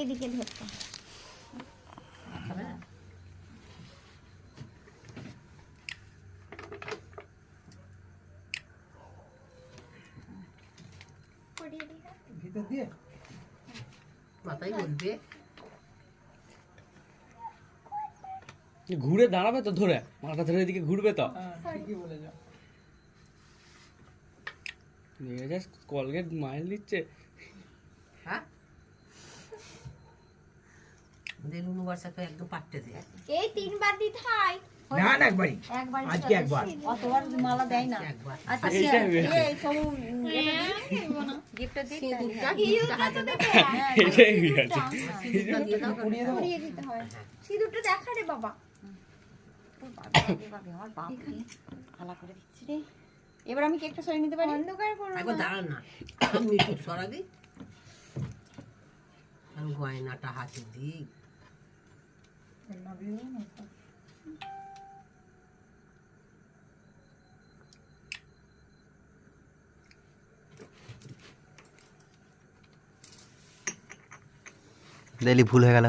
এদিকে ধরতো। পরিয়ে দিই। হাত। ভিতর দিয়ে? মাথায় বলবে। ঘুরে দাঁড়াবে তো ধরে মাথা ধরে এদিকে ঘুরবে তো। হ্যাঁ ঠিকই বলেছ। কলগেট মাইল দিচ্ছে দেলুনু বাসা তো একদম পাট্টে দেয়। এই তিনবার দিতে হয়। না না একবারই। আজকে একবার। অতবার মালা দেয় না। একবার। আচ্ছা এই সব গিফটটা দিই সিঁদুরটা সিঁদুরটা হাতে এটাই আছে সিঁদুরটা দিয়ে দাও পরিয়ে দেবো। পরিয়ে দিতে হয়। সিঁদুরটা দেখা রে বাবা। আমার বাপ রে আলা করে দিচ্ছি রে। এবার আমি কেকটা সরিয়ে নিতে পারি? অন্ধকার করো একবার। দাঁড়ান না। আমি একটু সরাবি। আমি গয়নাটা হাতে দিই। না ডেলি ভুল হয়ে গেল।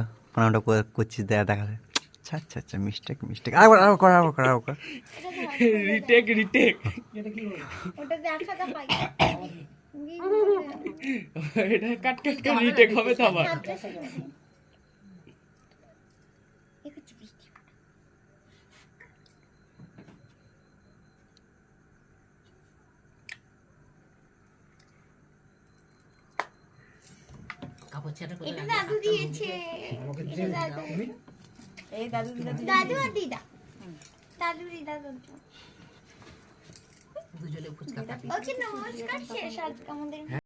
করে- করছিস দেখা দেখালে আচ্ছা আচ্ছা আচ্ছা মিস্টেক মিস্টেক আরেকবার আরেকবার কর কর কর। রিটেক রিটেক এটা কি? বলব ওটা দেখাতে এটা কাট কাট কাট রিটেক হবে তো আবার। কাপড় ছেড়ে করে এটা দাদু দিয়েছে। আমাকে দিয়ে দাদু। তুমি এই দাদু দিদা দাদু। আর দিদা। দাদু দিদা দাদু দুজনে ফুচকা খাবি। ওকে নমস্কার শেষ আজকে আমাদের।